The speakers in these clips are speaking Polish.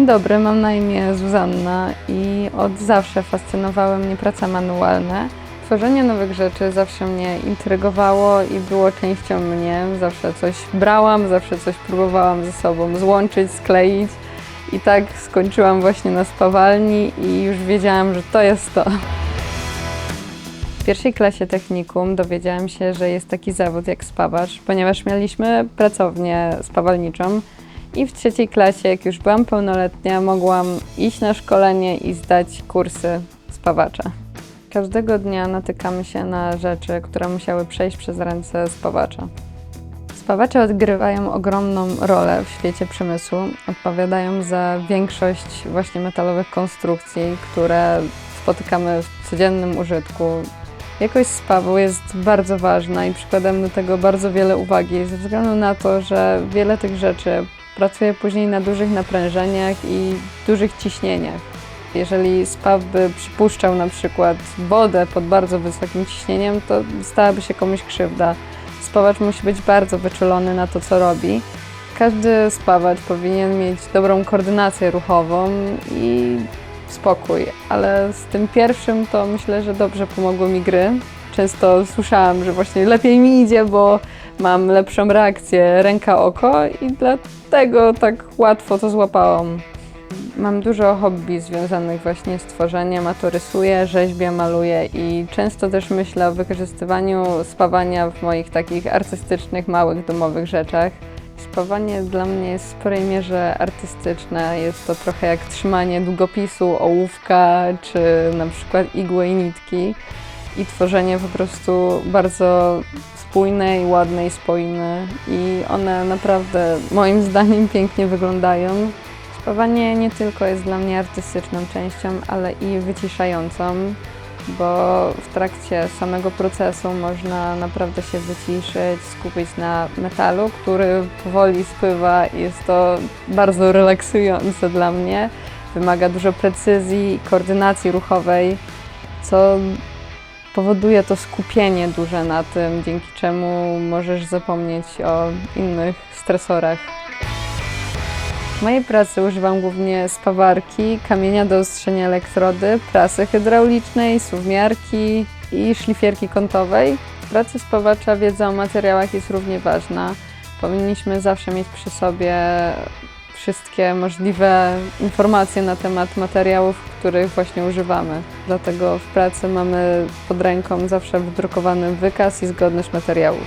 Dzień dobry, mam na imię Zuzanna i od zawsze fascynowały mnie prace manualne. Tworzenie nowych rzeczy zawsze mnie intrygowało i było częścią mnie. Zawsze coś brałam, zawsze coś próbowałam ze sobą złączyć, skleić. I tak skończyłam właśnie na spawalni i już wiedziałam, że to jest to. W pierwszej klasie technikum dowiedziałam się, że jest taki zawód jak spawacz, ponieważ mieliśmy pracownię spawalniczą i w trzeciej klasie, jak już byłam pełnoletnia, mogłam iść na szkolenie i zdać kursy spawacza. Każdego dnia natykamy się na rzeczy, które musiały przejść przez ręce spawacza. Spawacze odgrywają ogromną rolę w świecie przemysłu. Odpowiadają za większość właśnie metalowych konstrukcji, które spotykamy w codziennym użytku. Jakość spawu jest bardzo ważna i przykładam do tego bardzo wiele uwagi, ze względu na to, że wiele tych rzeczy pracuje później na dużych naprężeniach i dużych ciśnieniach. Jeżeli spaw by przypuszczał na przykład wodę pod bardzo wysokim ciśnieniem, to stałaby się komuś krzywda. Spawacz musi być bardzo wyczulony na to, co robi. Każdy spawacz powinien mieć dobrą koordynację ruchową i spokój, ale z tym pierwszym to myślę, że dobrze pomogły mi gry. Często słyszałam, że właśnie lepiej mi idzie, bo mam lepszą reakcję ręka-oko i dlatego tak łatwo to złapałam. Mam dużo hobby związanych właśnie z tworzeniem, a to rysuję, rzeźbię, maluję i często też myślę o wykorzystywaniu spawania w moich takich artystycznych, małych, domowych rzeczach. Spawanie dla mnie jest w sporej mierze artystyczne. Jest to trochę jak trzymanie długopisu, ołówka, czy na przykład igły i nitki i tworzenie po prostu bardzo spójne i ładne i spójne i one naprawdę moim zdaniem pięknie wyglądają. Spawanie nie tylko jest dla mnie artystyczną częścią, ale i wyciszającą, bo w trakcie samego procesu można naprawdę się wyciszyć, skupić na metalu, który powoli spływa i jest to bardzo relaksujące dla mnie. Wymaga dużo precyzji i koordynacji ruchowej, co powoduje to skupienie duże na tym, dzięki czemu możesz zapomnieć o innych stresorach. W mojej pracy używam głównie spawarki, kamienia do ostrzenia elektrody, prasy hydraulicznej, suwmiarki i szlifierki kątowej. W pracy spawacza wiedza o materiałach jest równie ważna. Powinniśmy zawsze mieć przy sobie wszystkie możliwe informacje na temat materiałów, których właśnie używamy. Dlatego w pracy mamy pod ręką zawsze wydrukowany wykaz i zgodność materiałów.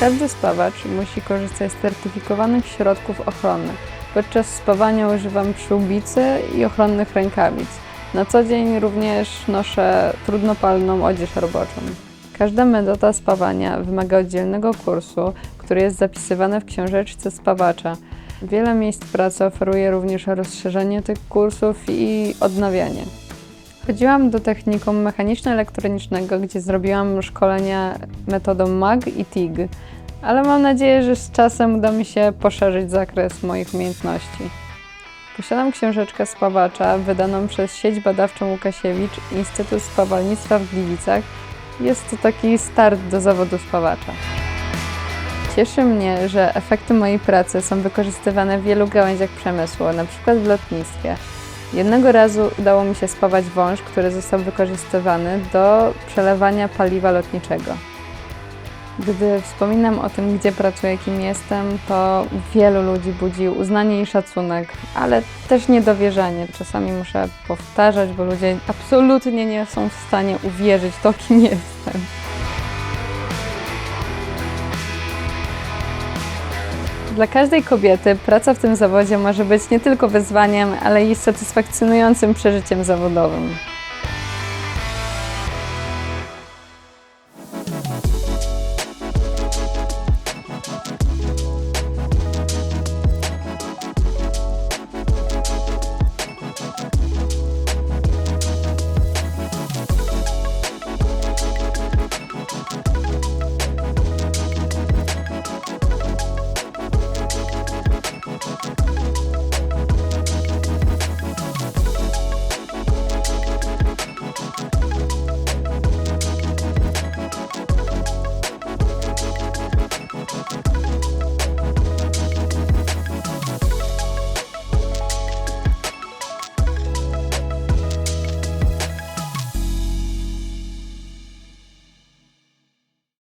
Każdy spawacz musi korzystać z certyfikowanych środków ochronnych. Podczas spawania używam przyłbicy i ochronnych rękawic. Na co dzień również noszę trudnopalną odzież roboczą. Każda metoda spawania wymaga oddzielnego kursu, który jest zapisywany w książeczce spawacza. Wiele miejsc pracy oferuje również rozszerzenie tych kursów i odnawianie. Chodziłam do technikum mechaniczno-elektronicznego, gdzie zrobiłam szkolenia metodą MAG i TIG, ale mam nadzieję, że z czasem uda mi się poszerzyć zakres moich umiejętności. Posiadam książeczkę spawacza wydaną przez sieć badawczą Łukasiewicz Instytut Spawalnictwa w Gliwicach. Jest to taki start do zawodu spawacza. Cieszy mnie, że efekty mojej pracy są wykorzystywane w wielu gałęziach przemysłu, np. w lotnictwie. Jednego razu udało mi się spawać wąż, który został wykorzystywany do przelewania paliwa lotniczego. Gdy wspominam o tym, gdzie pracuję, kim jestem, to wielu ludzi budzi uznanie i szacunek, ale też niedowierzanie. Czasami muszę powtarzać, bo ludzie absolutnie nie są w stanie uwierzyć to, kim jestem. Dla każdej kobiety praca w tym zawodzie może być nie tylko wyzwaniem, ale i satysfakcjonującym przeżyciem zawodowym.